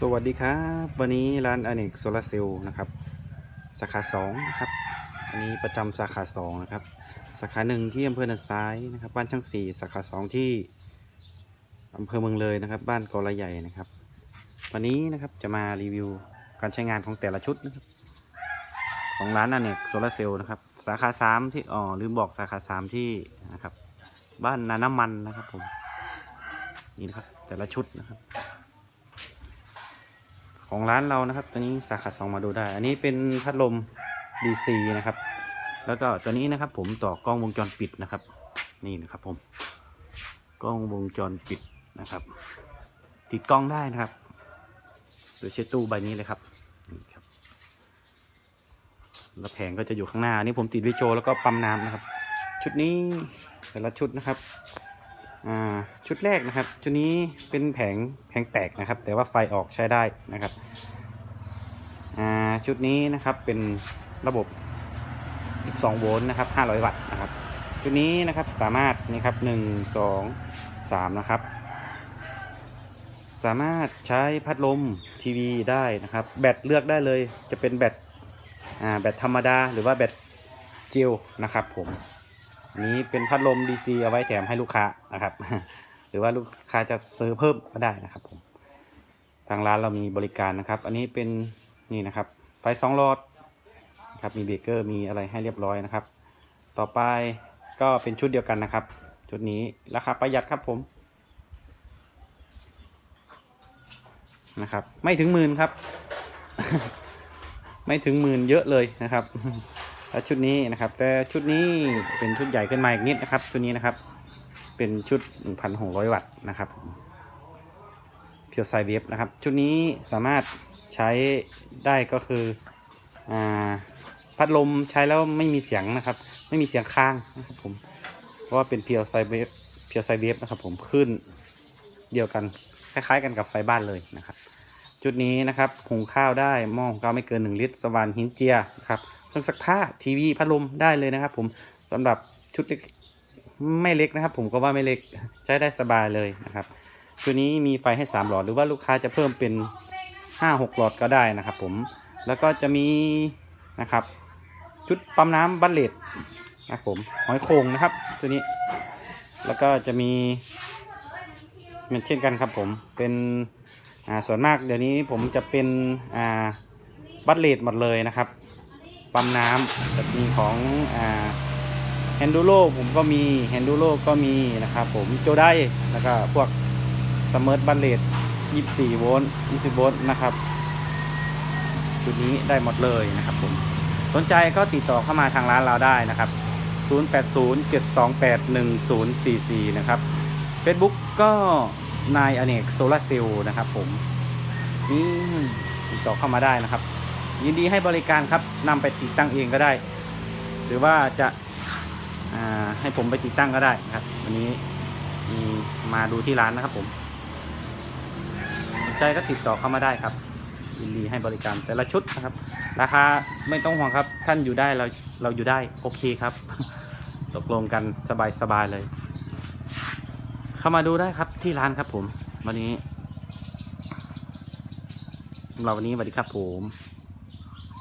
สวัสดีครับ วันนี้ร้านอเนกโซลาเซลล์นะครับ สาขาสองนะครับอันนี้ประจำสาขาสองนะครับ สาขาหนึ่งที่อำเภอนันซ้ายนะครับ บ้านช่างสี่สาขาสองที่อำเภอเมืองเลยนะครับ บ้านกอระใหญ่นะครับ วันนี้นะครับจะมารีวิวการใช้งานของแต่ละชุดนะครับ ของร้านอเนกโซลาเซลล์นะครับ สาขาสามที่อ๋อลืมบอกสาขาสามที่นะครับ บ้านนาน้ำมันนะครับผมนี่นะครับแต่ละชุดนะครับ ของร้านเรานะครับ ตัวนี้สาขาสองมาดูได้ อันนี้เป็นพัดลม DC นะครับ แล้วก็ตัวนี้นะครับ ผมต่อกล้องวงจรปิดนะครับ นี่นะครับ ผม กล้องวงจรปิดนะครับ ติดกล้องได้นะครับโดยใช้ตู้ใบนี้เลยครับแล้วแผงก็จะอยู่ข้างหน้าอันนี่ผมติดวิโจแล้วก็ปั๊มน้ำนะครับ ชุดนี้แต่ละชุดนะครับ ชุดแรกนะครับ ชุดนี้เป็นแผงแผงแตกนะครับ แต่ว่าไฟออกใช้ได้นะครับชุดนี้นะครับเป็นระบบ 12 โวลต์นะครับ 500 วัตต์นะครับชุดนี้นะครับสามารถนี่ครับ 1 2 3 นะครับ สามารถใช้พัดลมทีวีได้นะครับ แบตเลือกได้เลยจะเป็นแบตแบตธรรมดาหรือว่าแบตเจลนะครับผม นี้เป็นพัดลม DC เอาไว้แถมให้ลูกค้านะครับ หรือว่าลูกค้าจะซื้อเพิ่มก็ได้นะครับผม ทางร้านเรามีบริการนะครับ อันนี้เป็นนี่นะครับ ไฟสองหลอดนะครับมีเบรกเกอร์มีอะไรให้เรียบร้อยนะครับ ต่อไปก็เป็นชุดเดียวกันนะครับ ชุดนี้ราคาประหยัดครับผมนะครับ ไม่ถึงหมื่นครับ ไม่ถึงหมื่นเยอะเลยนะครับ แล้วชุดนี้นะครับ แต่ชุดนี้เป็นชุดใหญ่ขึ้นมาอีกนิดนะครับ ชุดนี้นะครับ เป็นชุด 1,600 วัตต์นะครับเพียวไซเวฟนะครับ ชุดนี้สามารถใช้ได้ก็คืออ่าพัดลมใช้แล้วไม่มีเสียงนะครับ ไม่มีเสียงค้างนะครับผมเพราะว่าเป็นเพียวไซเวฟเพียวไซเวฟนะครับ ผมขึ้นเดียวกันคล้ายๆกันกับไฟบ้านเลยนะครับ จุดนี้นะครับหุงข้าวได้หม้อหุงข้าวไม่เกิน 1 ลิตร สว่านหินเจียนะครับเครื่องซักผ้าทีวีพัดลมได้เลยนะครับ ผมสำหรับชุดเล็กไม่เล็กนะครับ ผมก็ว่าไม่เล็กใช้ได้สบายเลยนะครับตัวนี้มีไฟให้ 3 หลอดหรือว่าลูกค้าจะเพิ่มเป็น 5-6 หลอดก็ได้นะครับ ผมแล้วก็จะมีนะครับ ชุดปั๊มน้ำบัลเลตนะครับผมหอยโข่งนะครับตัวนี้ แล้วก็จะมีเหมือนเช่นกันครับผมเป็น อ่าส่วนมากเดี๋ยวนี้ผมจะเป็นอ่าบัตเลดหมดเลยนะครับ ปั๊มน้ำจะมีของอ่าแฮนดูโ o ผมก็มีแฮนดูโ o ก็มีนะครับผมโจได้แล้วก็พวกสม r ร์ทบัตเลด24 โวลต์ 20 โวลต์นะครับจุดนี้ได้หมดเลยนะครับผมสนใจก็ติดต่อเข้ามาทางร้านเราได้นะครับ 0807281044 นะครับ Facebook ก็ นายอเนกโซลาเซลล์นะครับ ผมนี่ติดต่อเข้ามาได้นะครับ ยินดีให้บริการครับนำไปติดตั้งเองก็ได้ หรือว่าจะาให้ผมไปติดตั้งก็ได้นะครับ วันนี้มีมาดูที่ร้านนะครับ ผมสนใจก็ติดต่อเข้ามาได้ครับ ยินดีให้บริการแต่ละชุดนะครับ ราคาไม่ต้องห่วงครับ ท่านอยู่ได้เราเราอยู่ได้โอเคครับ ตกลงกันสบายๆเลย เข้ามาดูได้ครับที่ร้านครับผม วันนี้เราวันนี้สวัสดีครับผม